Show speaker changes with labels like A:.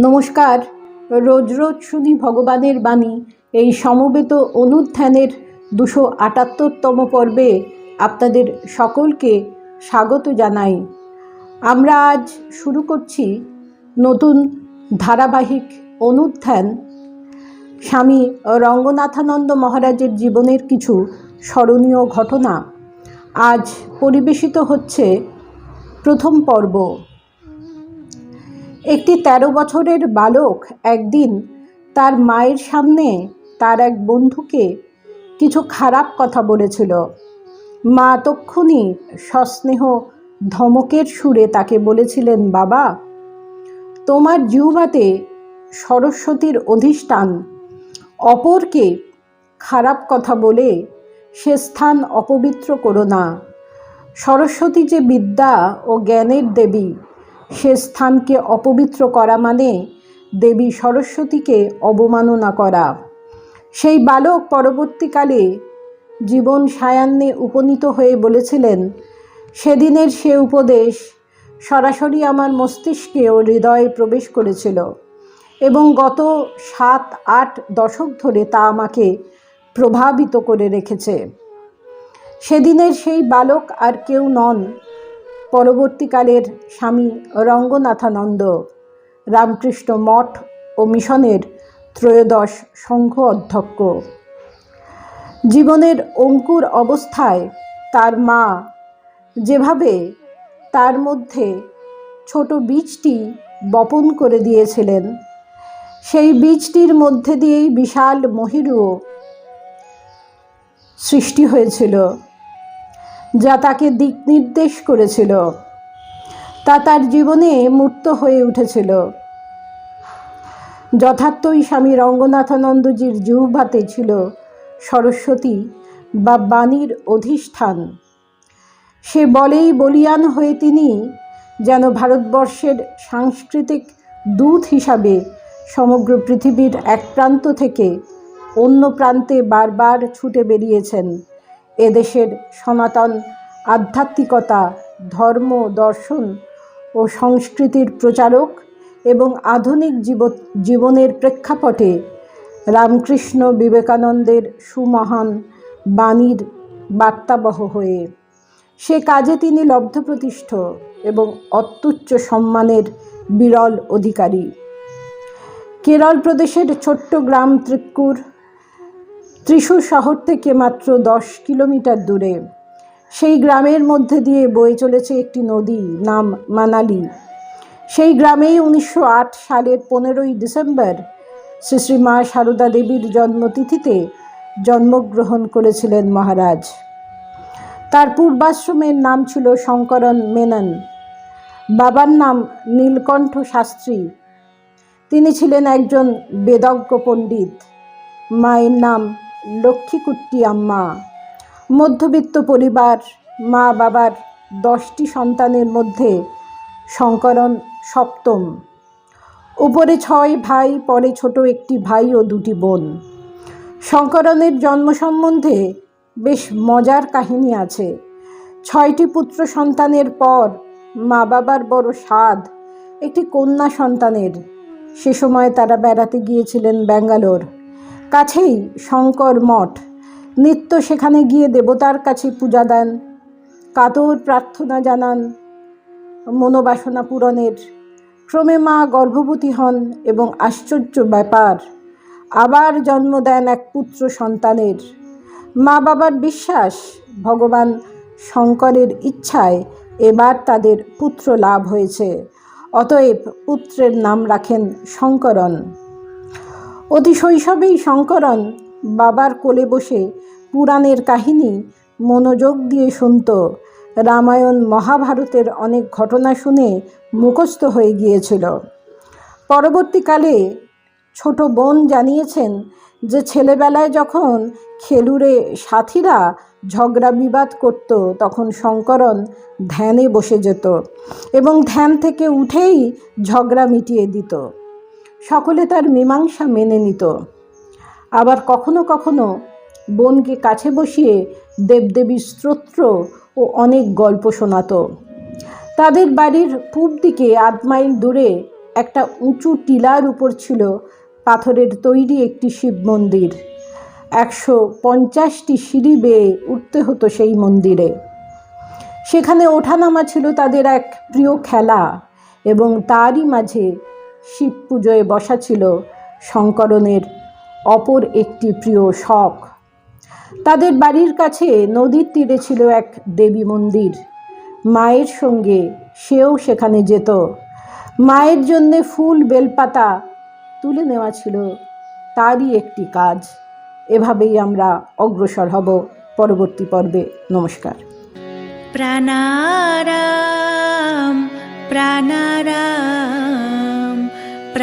A: নমস্কার। রোজ রোজ শুনি ভগবানের বাণী। এই সমবেত অনুধ্যানের দুশো আটাত্তরতম পর্বে আপনাদের সকলকে স্বাগত জানাই। আমরা আজ শুরু করছি নতুন ধারাবাহিক অনুধ্যান। স্বামী রঙ্গনাথানন্দ মহারাজের জীবনের কিছু স্মরণীয় ঘটনা আজ পরিবেশিত হচ্ছে প্রথম পর্ব। একটি তেরো বছরের বালক একদিন তার মায়ের সামনে তার এক বন্ধুকে কিছু খারাপ কথা বলেছিল। মা তক্ষুনি সস্নেহ ধমকের সুরে তাকে বলেছিলেন, বাবা, তোমার জিহ্বাতে সরস্বতীর অধিষ্ঠান, অপরকে খারাপ কথা বলে সে স্থান অপবিত্র করো না। সরস্বতী যে বিদ্যা ও জ্ঞানের দেবী সে স্থানকে অপবিত্র করা মানে দেবী সরস্বতীকে অবমাননা করা। সেই বালক পরবর্তীকালে জীবন সায়ান্নে উপনীত হয়ে বলেছিলেন, সেদিনের সে উপদেশ সরাসরি আমার মস্তিষ্কে ও হৃদয়ে প্রবেশ করেছিল এবং গত সাত, আট দশক ধরে তা আমাকে প্রভাবিত করে রেখেছে। সেদিনের সেই বালক আর কেউ নন পরবর্তীকালের স্বামী রঙ্গনাথানন্দ রামকৃষ্ণ মঠ ও মিশনের ত্রয়োদশ সংঘ অধ্যক্ষ। জীবনের অঙ্কুর অবস্থায় তার মা যেভাবে তার মধ্যে ছোট বীজটি বপন করে দিয়েছিলেন, সেই বীজটির মধ্যে দিয়েই বিশাল মহিরুও সৃষ্টি হয়েছিল। যা তাকে দিক নির্দেশ করেছিল। তা তার জীবনে মূর্ত হয়ে উঠেছিল। যথার্থই স্বামী রঙ্গনাথানন্দজির জিহ্বাতে ছিল সরস্বতী বা বাণীর অধিষ্ঠান। সে বলেই বলিয়ান হয়ে তিনি যেন ভারতবর্ষের সাংস্কৃতিক দূত হিসাবে সমগ্র পৃথিবীর এক প্রান্ত থেকে অন্য প্রান্তে বারবার ছুটে বেরিয়েছেন। এদেশের সনাতন আধ্যাত্মিকতা, ধর্ম, দর্শন ও সংস্কৃতির প্রচারক এবং আধুনিক জীব, জীবনের প্রেক্ষাপটে রামকৃষ্ণ বিবেকানন্দের সুমহান বাণীর বার্তাবহ হয়ে। সে কাজে তিনি লব্ধপ্রতিষ্ঠ এবং অত্যুচ্চ সম্মানের বিরল অধিকারী। কেরল প্রদেশের ছোট্ট গ্রাম ত্রিক্কুর ত্রিশূর শহর থেকে মাত্র দশ কিলোমিটার দূরে। সেই গ্রামের মধ্যে দিয়ে বয়ে চলেছে একটি নদী, নাম মানালি। সেই গ্রামেই উনিশশো আট সালের পনেরোই ডিসেম্বর শ্রী শ্রী মা সারদা দেবীর জন্মতিথিতে জন্মগ্রহণ করেছিলেন মহারাজ। তার পূর্বাশ্রমের নাম ছিল শঙ্করন মেনন। বাবার নাম নীলকণ্ঠ শাস্ত্রী। তিনি ছিলেন একজন বেদজ্ঞ পণ্ডিত। মায়ের নাম লক্ষ্মীকুট্টি আম্মা, মধ্যবিত্ত পরিবার, মা বাবার দশটি সন্তানের মধ্যে শঙ্করন সপ্তম। উপরে ছয় ভাই, পরে ছোট একটি ভাই ও দুটি বোন। শঙ্করণের জন্ম সম্বন্ধে বেশ মজার কাহিনী আছে। ছয়টি পুত্র সন্তানের পর মা বাবার বড় স্বাদ একটি কন্যা সন্তানের। সে সময় তারা বেড়াতে গিয়েছিলেন ব্যাঙ্গালোর। কাছেই শঙ্কর মঠ। নিত্য সেখানে গিয়ে দেবতার কাছে পূজা দেন। কাতর প্রার্থনা জানান। মনোবাসনা পূরণের। ক্রমে মা গর্ভবতী হন এবং আশ্চর্য ব্যাপার, আবার জন্ম দেন এক পুত্র সন্তানের। মা বাবার বিশ্বাস, ভগবান শঙ্করের ইচ্ছায় এবার তাদের পুত্র লাভ হয়েছে। অতএব পুত্রের নাম রাখেন শঙ্করন। অতি শৈশবেই শঙ্করন বাবার কোলে বসে পুরাণের কাহিনী, মনোযোগ দিয়ে শুনত। রামায়ণ মহাভারতের অনেক ঘটনা শুনে মুখস্থ হয়ে গিয়েছিল। পরবর্তীকালে ছোট বোন জানিয়েছেন যে, ছেলেবেলায় যখন খেলুরে সাথীরা ঝগড়া বিবাদ করত, তখন শঙ্করন ধ্যানে বসে যেত এবং ধ্যান থেকে উঠেই ঝগড়া মিটিয়ে দিত। সকলে তার মীমাংসা মেনে নিত। আবার কখনো কখনো বোনকে কাছে বসিয়ে দেবদেবীর স্তোত্র ও অনেক গল্প শোনাত। তাদের বাড়ির পূব দিকে আধ মাইল দূরে একটা উঁচু টিলার উপর ছিল পাথরের তৈরি একটি শিব মন্দির। একশো পঞ্চাশটি সিঁড়ি বেয়ে উঠতে হতো সেই মন্দিরে। সেখানে ওঠানামা ছিল তাদের এক প্রিয় খেলা এবং তারই মাঝে শিব পুজোয় বসা ছিল শঙ্করনের অপর একটি প্রিয় শখ। তাদের বাড়ির কাছে নদীর তীরে ছিল এক দেবী মন্দির। মায়ের সঙ্গে সেও সেখানে যেত। মায়ের জন্যে ফুল, বেলপাতা তুলে নেওয়া ছিল তারই একটি কাজ। এভাবেই আমরা অগ্রসর হব পরবর্তী পর্বে। নমস্কার।
B: প্রাণারাম প্রাণারাম।